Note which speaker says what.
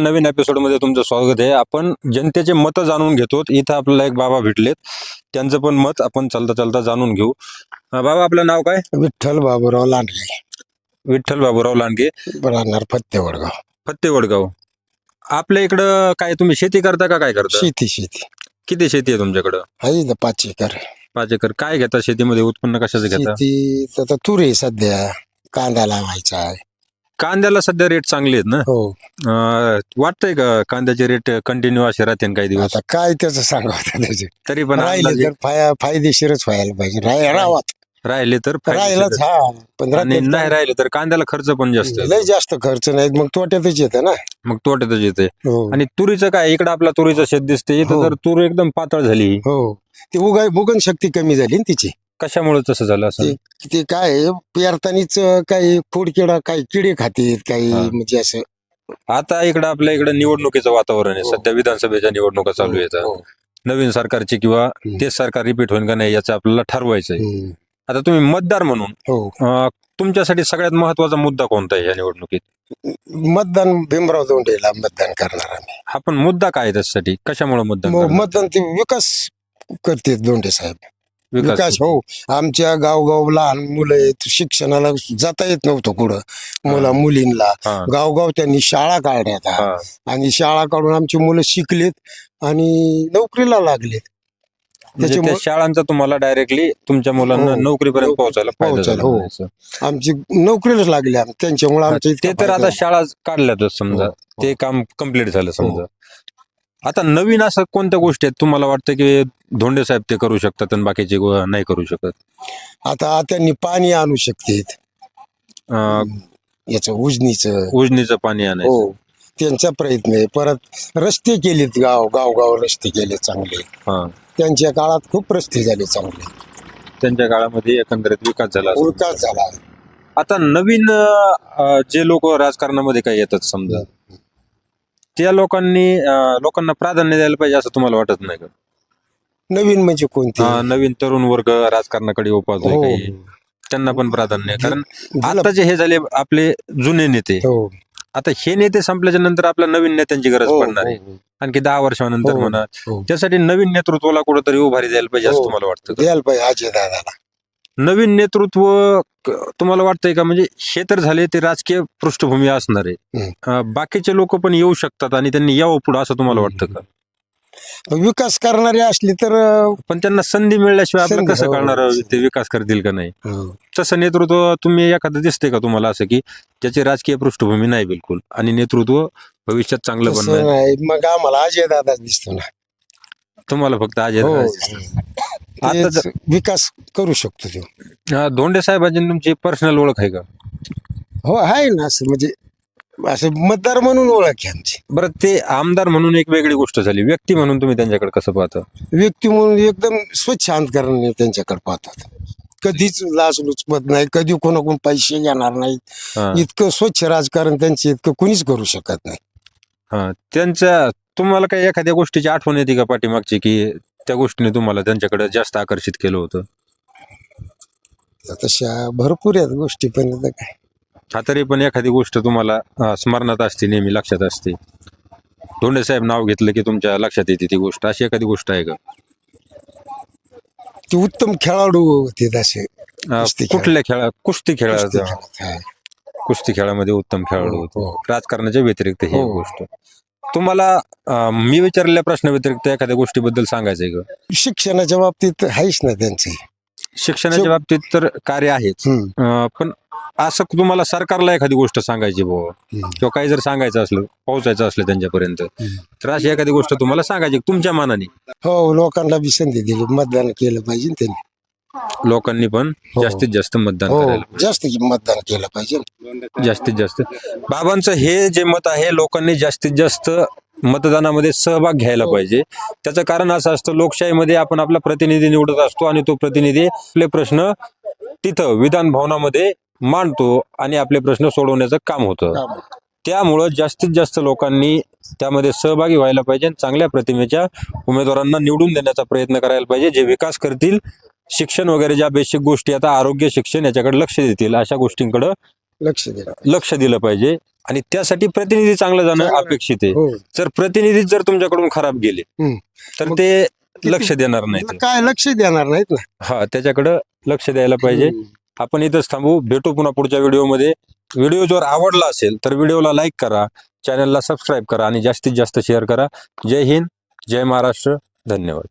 Speaker 1: नवीन एपिसोडमध्ये तुमचं स्वागत आहे. आपण जनतेचे मतं जाणून घेतो. इथं आपल्याला एक बाबा भेटलेत. त्यांचं पण मत आपण चालता चालता जाणून घेऊ. अं, बाबा आपलं नाव काय?
Speaker 2: विठ्ठल बाबूराव लांडगे.
Speaker 1: विठ्ठल बाबूराव लांडगे.
Speaker 2: राहणार फत्ते वडगाव
Speaker 1: फत्ते वडगाव आपल्या इकडं काय तुम्ही शेती करता का काय करता?
Speaker 2: शेती शेती.
Speaker 1: किती शेती आहे तुमच्याकडं?
Speaker 2: आहे इथं पाच एकर
Speaker 1: पाच एकर. काय घेता शेतीमध्ये? उत्पन्न कशाचं घेता?
Speaker 2: शेती आता तूर आहे सध्या. कांदा लावायचा आहे.
Speaker 1: कांद्याला सध्या रेट चांगले आहेत ना?
Speaker 2: हो.
Speaker 1: अं, वाटतंय का कांद्याचे रेट कंटिन्यू असे राहतील काही दिवस?
Speaker 2: आता काय त्याचं सांगा त्याचे?
Speaker 1: तरी पण
Speaker 2: राहिले
Speaker 1: अंदाजे.
Speaker 2: तर फाय- फायदेशीरच व्हायला पाहिजे. राह- रावात.
Speaker 1: राहिले तर
Speaker 2: राहिलाच. हा.
Speaker 1: आणि
Speaker 2: राहते
Speaker 1: नाही राहिले तर कांद्याला खर्च पण जास्त आहे.
Speaker 2: लय जास्त खर्च नाहीत मग तोट्यातच येतं ना?
Speaker 1: मग तोट्यातच येते
Speaker 2: हो.
Speaker 1: आणि तुरीचं काय? इकडं आपला तुरीचं शेत दिसते इथं
Speaker 2: हो.
Speaker 1: तर तूर एकदम पातळ झाली.
Speaker 2: हो. ती उगाय भूगन शक्ती कमी झाली ना तिची.
Speaker 1: कशामुळे तसं झालं असं
Speaker 2: ते- ते काय पेरतानीच काही फुडकिडा काही किडे खातील काही
Speaker 1: हा.
Speaker 2: म्हणजे असं
Speaker 1: आता इकडं आपल्या इकडं निवडणुकीचं वातावरण आहे
Speaker 2: हो.
Speaker 1: सध्या विधानसभेच्या निवडणुका चालू आहेत
Speaker 2: हो.
Speaker 1: नवीन सरकारची किंवा. तेच सरकार रिपीट होईल का नाही याचं आपल्याला ठरवायचं आहे
Speaker 2: हम्म.
Speaker 1: आता तुम्ही मतदार म्हणून
Speaker 2: हो
Speaker 1: अं, तुमच्यासाठी सगळ्यात महत्त्वाचा मुद्दा कोणता आहे या निवडणुकीत
Speaker 2: मतदान भीमराव दोंडेला मतदान करणार आम्ही
Speaker 1: हा पण मुद्दा काय आहे त्याच्यासाठी कशामुळे
Speaker 2: मग
Speaker 1: करणार?
Speaker 2: मतदान ते विकास करते दोंडे साहेब
Speaker 1: विकास
Speaker 2: हो. आमच्या गावगाव लहान मुलं आहेत शिक्षणाला जाता येत नव्हतं कुठं मुला मुलींना
Speaker 1: हा,
Speaker 2: गावगाव त्यांनी शाळा काढण्यात.
Speaker 1: हा.
Speaker 2: आणि शाळा काढून आमची मुलं शिकलेत आणि नोकरीला लागलेत.
Speaker 1: म्हणजे त्या
Speaker 2: त्याच्यामुळे-
Speaker 1: शाळांचा तुम्हाला डायरेक्टली तुमच्या मुलांना
Speaker 2: हो.
Speaker 1: नोकरीपर्यंत
Speaker 2: नोकरी-
Speaker 1: पोहोचायला
Speaker 2: पोहोचायला, हो. आमची नोकरीलाच लागले त्यांच्यामुळे आमच्या
Speaker 1: ते तर आता शाळा काढल्यातच समजा.
Speaker 2: हो, हो.
Speaker 1: ते काम कंप्लीट झालं समजा. आता नवीन असं कोणत्या गोष्टी आहेत? तुम्हाला वाटतं की धोंडे साहेब ते करू शकतात आणि बाकीचे गो- नाही करू शकत.
Speaker 2: आता त्यांनी पाणी आणू शकतात
Speaker 1: अं,
Speaker 2: याचं उजनीचं.
Speaker 1: उजनीचं पाणी आणायचं.
Speaker 2: हो. त्यांचा प्रयत्न आहे. परत रस्ते केलेत गाव गावगाव रस्ते केले चांगले.
Speaker 1: हा.
Speaker 2: त्यांच्या काळात खूप रस्ते झाले चांगले.
Speaker 1: त्यांच्या काळामध्ये एकंदरीत विकास झाला.
Speaker 2: विकास झाला.
Speaker 1: आता नवीन अं, जे लोक राजकारणामध्ये काही येतात समजा त्या लोकांनी अं, लोकांना प्राधान्य द्यायला पाहिजे असं तुम्हाला वाटत नाही का
Speaker 2: नवीन म्हणजे कोणते
Speaker 1: नवीन तरुण वर्ग राजकारणाकडे उपावतोय
Speaker 2: हो
Speaker 1: काही त्यांना पण प्राधान्य आहे. कारण
Speaker 2: दिलं-
Speaker 1: आता जे हे झाले आपले जुने नेते
Speaker 2: हो
Speaker 1: आता हे नेते संपल्याच्या नंतर आपल्या नवीन नेत्यांची गरज
Speaker 2: हो,
Speaker 1: पडणार आहे
Speaker 2: हो,
Speaker 1: आणखी दहा वर्षानंतर
Speaker 2: हो,
Speaker 1: म्हणा
Speaker 2: हो.
Speaker 1: त्यासाठी नवीन नेतृत्वाला कुठेतरी उभारी द्यायला पाहिजे असं
Speaker 2: हो.
Speaker 1: तुम्हाला वाटतं का?
Speaker 2: द्यायला पाहिजे अजय दादाला
Speaker 1: नवीन नेतृत्व तुम्हाला वाटतंय का? म्हणजे हे तर झाले ते राजकीय पृष्ठभूमी असणार आहे. बाकीचे लोक पण येऊ शकतात आणि त्यांनी यावं पुढं असं तुम्हाला वाटतं का?
Speaker 2: विकास करणारी असली तर
Speaker 1: पण त्यांना संधी मिळाल्याशिवाय
Speaker 2: संधी,
Speaker 1: कसं
Speaker 2: हो.
Speaker 1: कळणार ते विकास करतील का नाही?
Speaker 2: हो.
Speaker 1: तसं नेतृत्व तुम्ही एखादं दिसते का तुम्हाला असं की ज्याची राजकीय पृष्ठभूमी नाही बिलकुल आणि नेतृत्व भविष्यात चांगलं बनणार?
Speaker 2: मग आम्हाला अजय दादाच दिसतो ना.
Speaker 1: तुम्हाला फक्त अजय
Speaker 2: हो.
Speaker 1: दादा दिसतात. आता
Speaker 2: तेच विकास करू शकतो तो.
Speaker 1: अं, धोंडे साहेबांची तुमची पर्सनल ओळख आहे का?
Speaker 2: हो आहे ना असं म्हणजे असं मतदार म्हणून ओळख आहे आमची.
Speaker 1: बरं ते आमदार म्हणून एक वेगळी गोष्ट झाली. व्यक्ती म्हणून तुम्ही त्यांच्याकडे कसं पाहता?
Speaker 2: व्यक्ती म्हणून एकदम स्वच्छ अंतकरण त्यांच्याकडे पाहतात. कधीच लाचलुचपत नाही कधी कोणाकडून पैसे घेणार नाहीत
Speaker 1: हा,
Speaker 2: इतकं स्वच्छ राजकारण त्यांचे इतकं कुणीच करू शकत नाही.
Speaker 1: हा. त्यांच्या तुम्हाला काही एखाद्या गोष्टीची आठवण येते का पाठीमागची की त्या गोष्टीने तुम्हाला त्यांच्याकडे जास्त आकर्षित केलं होतं.
Speaker 2: तशा भरपूर आहेत गोष्टी पण आता काय?
Speaker 1: हा तरी पण एखादी गोष्ट तुम्हाला अं, स्मरणात असते नेहमी लक्षात असते. धोंडे साहेब नाव घेतलं की तुमच्या लक्षात येते ती गोष्ट. अशी एखादी गोष्ट आहे का?
Speaker 2: ते उत्तम खेळाडू होते तसे
Speaker 1: अं,
Speaker 2: कुस्ती खेळ.
Speaker 1: कुठल्या खेळा कुस्ती
Speaker 2: कुस्ती
Speaker 1: खेळाचा
Speaker 2: खेळात, हा.
Speaker 1: कुस्ती खेळामध्ये उत्तम खेळाडू
Speaker 2: हो,
Speaker 1: होते.
Speaker 2: हो.
Speaker 1: राजकारणाच्या व्यतिरिक्त ही
Speaker 2: हो.
Speaker 1: गोष्ट. तुम्हाला अं, मी विचारलेल्या प्रश्नाव्यतिरिक्त एखाद्या गोष्टीबद्दल सांगायचंय का?
Speaker 2: शिक्षणाच्या बाबतीत आहेच ना त्यांचे.
Speaker 1: शिक्षणाच्या बाबतीत तर कार्य आहेच.
Speaker 2: हम्म.
Speaker 1: अं, पण असं तुम्हाला सरकारला एखादी गोष्ट सांगायची बुवा
Speaker 2: हम्म.
Speaker 1: किंवा काही जर सांगायचं असलं पोहोचायचं असलं त्यांच्यापर्यंत तर अशी एखादी गोष्ट तुम्हाला सांगायची तुमच्या मनाने.
Speaker 2: हो लोकांना बी संधी दिली मतदान केलं पाहिजे ना त्यांनी.
Speaker 1: लोकांनी पण
Speaker 2: हो.
Speaker 1: जास्तीत जास्त मतदान
Speaker 2: हो. जास्त मतदान केलं पाहिजे.
Speaker 1: जास्तीत जास्त. बाबांचं हे जे मत आहे लोकांनी जास्तीत जास्त मतदानामध्ये सहभाग घ्यायला पाहिजे. त्याचं कारण असं असतं लोकशाहीमध्ये आपण आपला प्रतिनिधी निवडत असतो आणि तो प्रतिनिधी आपले प्रश्न तिथं विधान भवनामध्ये मांडतो आणि आपले प्रश्न सोडवण्याचं काम होतं. त्यामुळं जास्तीत जास्त लोकांनी त्यामध्ये सहभागी व्हायला पाहिजे आणि चांगल्या प्रतिमेच्या उमेदवारांना निवडून देण्याचा प्रयत्न करायला पाहिजे जे विकास करतील शिक्षण वगैरे ज्या बेसिक गोष्टी आता आरोग्य शिक्षण याच्याकडे लक्ष देतील अशा गोष्टींकडे
Speaker 2: लक्ष दिलं
Speaker 1: लक्ष दिलं पाहिजे. आणि त्यासाठी प्रतिनिधी चांगलं जाणं. अपेक्षित आहे.
Speaker 2: हो.
Speaker 1: जर प्रतिनिधी जर तुमच्याकडून खराब गेले. तर ते लक्ष देणार नाहीत.
Speaker 2: काय लक्ष देणार नाहीत ना?
Speaker 1: हा त्याच्याकडं लक्ष द्यायला पाहिजे. आपण इथंच थांबू. भेटू पुन्हा पुढच्या व्हिडिओमध्ये. व्हिडिओ जर आवडला असेल तर व्हिडिओला लाईक करा. चॅनलला सबस्क्राईब करा आणि जास्तीत जास्त शेअर करा. जय हिंद जय महाराष्ट्र. धन्यवाद.